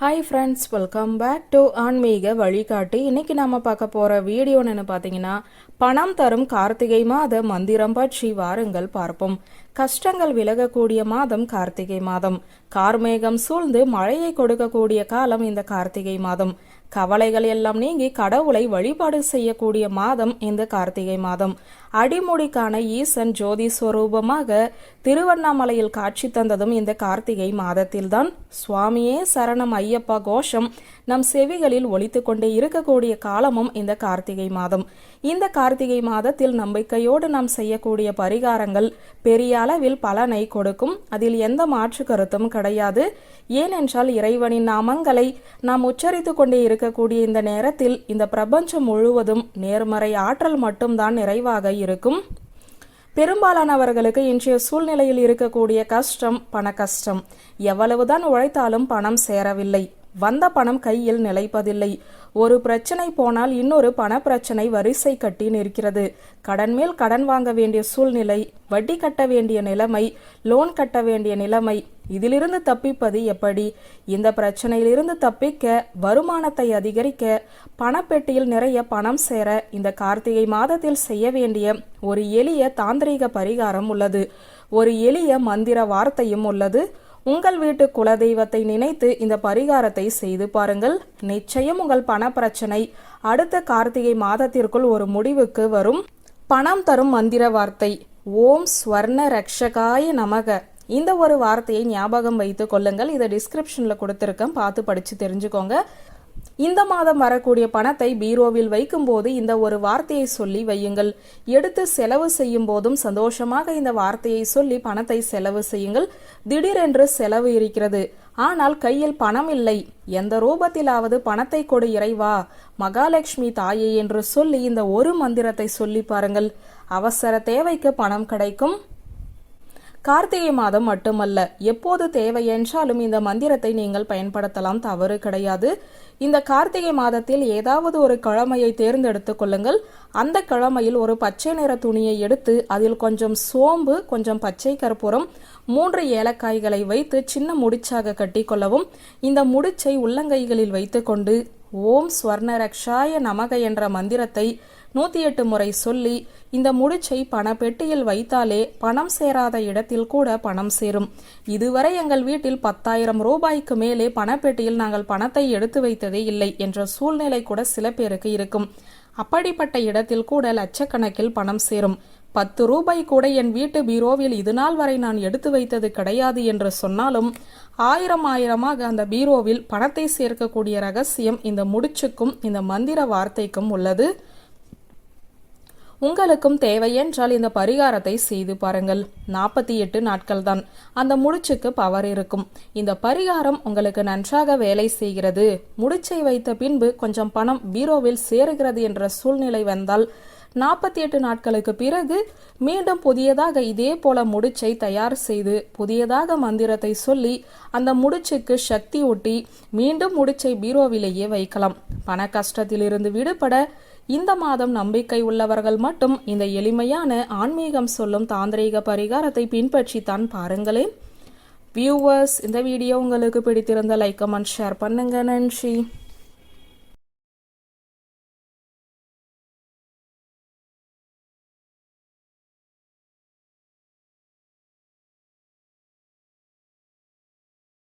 Hi friends welcome back to ஆன்மீக வழிகாட்டி. இன்னைக்கு நாம பார்க்க போற வீடியோன்னு பார்த்தீங்கன்னா பணம் தரும் கார்த்திகை மாத மந்திரம் பற்றி வாருங்கள் பார்ப்போம். கஷ்டங்கள் விலகக்கூடிய மாதம் கார்த்திகை மாதம். கார்மேகம் சூழ்ந்து மழையை கொடுக்கக்கூடிய காலம் இந்த கார்த்திகை மாதம். கவலைகள் எல்லாம் நீங்கி கடவுளை வழிபாடு செய்யக்கூடிய மாதம் இந்த கார்த்திகை மாதம். அடிமுடிக்கான ஈசன் ஜோதி ஸ்வரூபமாக திருவண்ணாமலையில் காட்சி தந்ததும் இந்த கார்த்திகை மாதத்தில்தான். சுவாமியே சரணம் ஐயப்பா கோஷம் நம் செவிகளில் ஒழித்து கொண்டே இருக்கக்கூடிய காலமும் இந்த கார்த்திகை மாதம். இந்த கார்த்திகை மாதத்தில் நம்பிக்கையோடு நாம் செய்யக்கூடிய பரிகாரங்கள் பெரிய அளவில் பலனை கொடுக்கும். அதில் எந்த மாற்று கருத்தும் கிடையாது. ஏனென்றால் இறைவனின் நாமங்களை நாம் உச்சரித்து கொண்டே இருக்கக்கூடிய இந்த நேரத்தில் இந்த பிரபஞ்சம் முழுவதும் நேர்மறை ஆற்றல் மட்டும்தான் நிறைவாக இருக்கும். பெரும்பாலானவர்களுக்கு இன்றைய சூழ்நிலையில் இருக்கக்கூடிய கஷ்டம் பண கஷ்டம். எவ்வளவுதான் உழைத்தாலும் பணம் சேரவில்லை. வந்த பணம் கையில் நிலைப்பதில்லை. ஒரு பிரச்சனை போனால் இன்னொரு பண பிரச்சனை வரிசை கட்டி நிற்கிறது. கடன் மேல் கடன் வாங்க வேண்டிய சூழ்நிலை வட்டி கட்ட வேண்டிய நிலைமை லோன் கட்ட வேண்டிய நிலைமை இதிலிருந்து தப்பிப்பது எப்படி? இந்த பிரச்சனையிலிருந்து தப்பிக்க வருமானத்தை அதிகரிக்க பணப்பெட்டியில் நிறைய பணம் சேர இந்த கார்த்திகை மாதத்தில் செய்ய வேண்டிய ஒரு எளிய தாந்திரிக பரிகாரம் உள்ளது. ஒரு எளிய மந்திர வார்த்தையும் உள்ளது. உங்கள் வீட்டு குலதெய்வத்தை நினைத்து இந்த பரிகாரத்தை செய்து பாருங்கள். நிச்சயம் உங்கள் பண பிரச்சனை அடுத்த கார்த்திகை மாதத்திற்குள் ஒரு முடிவுக்கு வரும். பணம் தரும் மந்திர வார்த்தை. ஓம் ஸ்வர்ண ரக்ஷகாய நமக. இந்த ஒரு வார்த்தையை ஞாபகம் வைத்துக் கொள்ளுங்கள். இதை டிஸ்கிரிப்ஷன்ல கொடுத்துருக்கேன். பார்த்து படிச்சு தெரிஞ்சுக்கோங்க. இந்த மாதம் வரக்கூடிய பணத்தை பீரோவில் வைக்கும்போது இந்த ஒரு வார்த்தையை சொல்லி வையுங்கள். எடுத்து செலவு செய்யும் போதும் சந்தோஷமாக இந்த வார்த்தையை சொல்லி பணத்தை செலவு செய்யுங்கள். திடீரென்று செலவு இருக்கிறது. ஆனால் கையில் பணம் இல்லை. எந்த ரூபத்திலாவது பணத்தை கொடு இறைவா. மகாலட்சுமி தாயே என்று சொல்லி இந்த ஒரு மந்திரத்தை சொல்லி பாருங்கள். அவசர தேவைக்கு பணம் கிடைக்கும். கார்த்திகை மாதம் மட்டுமல்ல எப்போது தேவை என்றாலும் இந்த மந்திரத்தை நீங்கள் பயன்படுத்தலாம். தவறு கிடையாது. இந்த கார்த்திகை மாதத்தில் ஏதாவது ஒரு கிழமையை தேர்ந்தெடுத்துக் கொள்ளுங்கள். அந்த கிழமையில் ஒரு பச்சை நிற துணியை எடுத்து அதில் கொஞ்சம் சோம்பு கொஞ்சம் பச்சை கற்பூரம் மூன்று ஏலக்காய்களை வைத்து சின்ன முடிச்சாக கட்டிக்கொள்ளவும் இந்த முடிச்சை உள்ளங்கைகளில் வைத்துக்கொண்டு ஓம் ஸ்வர்ண ரக்ஷாய நமக என்ற மந்திரத்தை நூத்தி எட்டு முறை சொல்லி இந்த முடிச்சை பணப்பெட்டியில் வைத்தாலே பணம் சேராத இடத்தில் கூட பணம் சேரும். இதுவரை எங்கள் வீட்டில் பத்தாயிரம் ரூபாய்க்கு மேலே பணப்பெட்டியில் நாங்கள் பணத்தை எடுத்து வைத்ததே இல்லை என்ற சூழ்நிலை கூட சில பேருக்கு இருக்கும். அப்படிப்பட்ட இடத்தில் கூட லட்சக்கணக்கில் பணம் சேரும். பத்து ரூபாய் கூட என் வீட்டு பீரோவில் இது நாள் வரை நான் எடுத்து வைத்தது கிடையாது என்று சொன்னாலும் ஆயிரம் ஆயிரமாக அந்த பீரோவில் பணத்தை சேர்க்கக்கூடிய ரகசியம் இந்த முடிச்சுக்கும் இந்த மந்திர வார்த்தைக்கும் உள்ளது. உங்களுக்கும் தேவை என்றால் இந்த பரிகாரத்தை செய்து பாருங்கள். நாற்பத்தி எட்டு நாட்கள் தான் அந்த முடிச்சுக்கு பவர் இருக்கும். இந்த பரிகாரம் உங்களுக்கு நன்றாக வேலை செய்கிறது. முடிச்சை வைத்த பின்பு கொஞ்சம் பணம் பீரோவில் சேருகிறது என்ற சூழ்நிலை வந்தால் நாற்பத்தி எட்டு நாட்களுக்கு பிறகு மீண்டும் புதியதாக இதே போல முடிச்சை தயார் செய்து புதியதாக மந்திரத்தை சொல்லி அந்த முடிச்சுக்கு சக்தி ஒட்டி மீண்டும் முடிச்சை பீரோவிலேயே வைக்கலாம். பண கஷ்டத்திலிருந்து விடுபட இந்த மாதம் நம்பிக்கை உள்ளவர்கள் மட்டும் இந்த எளிமையான ஆன்மீகம் சொல்லும் தாந்திரீக பரிகாரத்தை பின்பற்றித்தான் பாருங்களேன். வியூவர்ஸ் இந்த வீடியோ உங்களுக்கு பிடித்திருந்த லைக் கமெண்ட் ஷேர் பண்ணுங்க. நன்றி.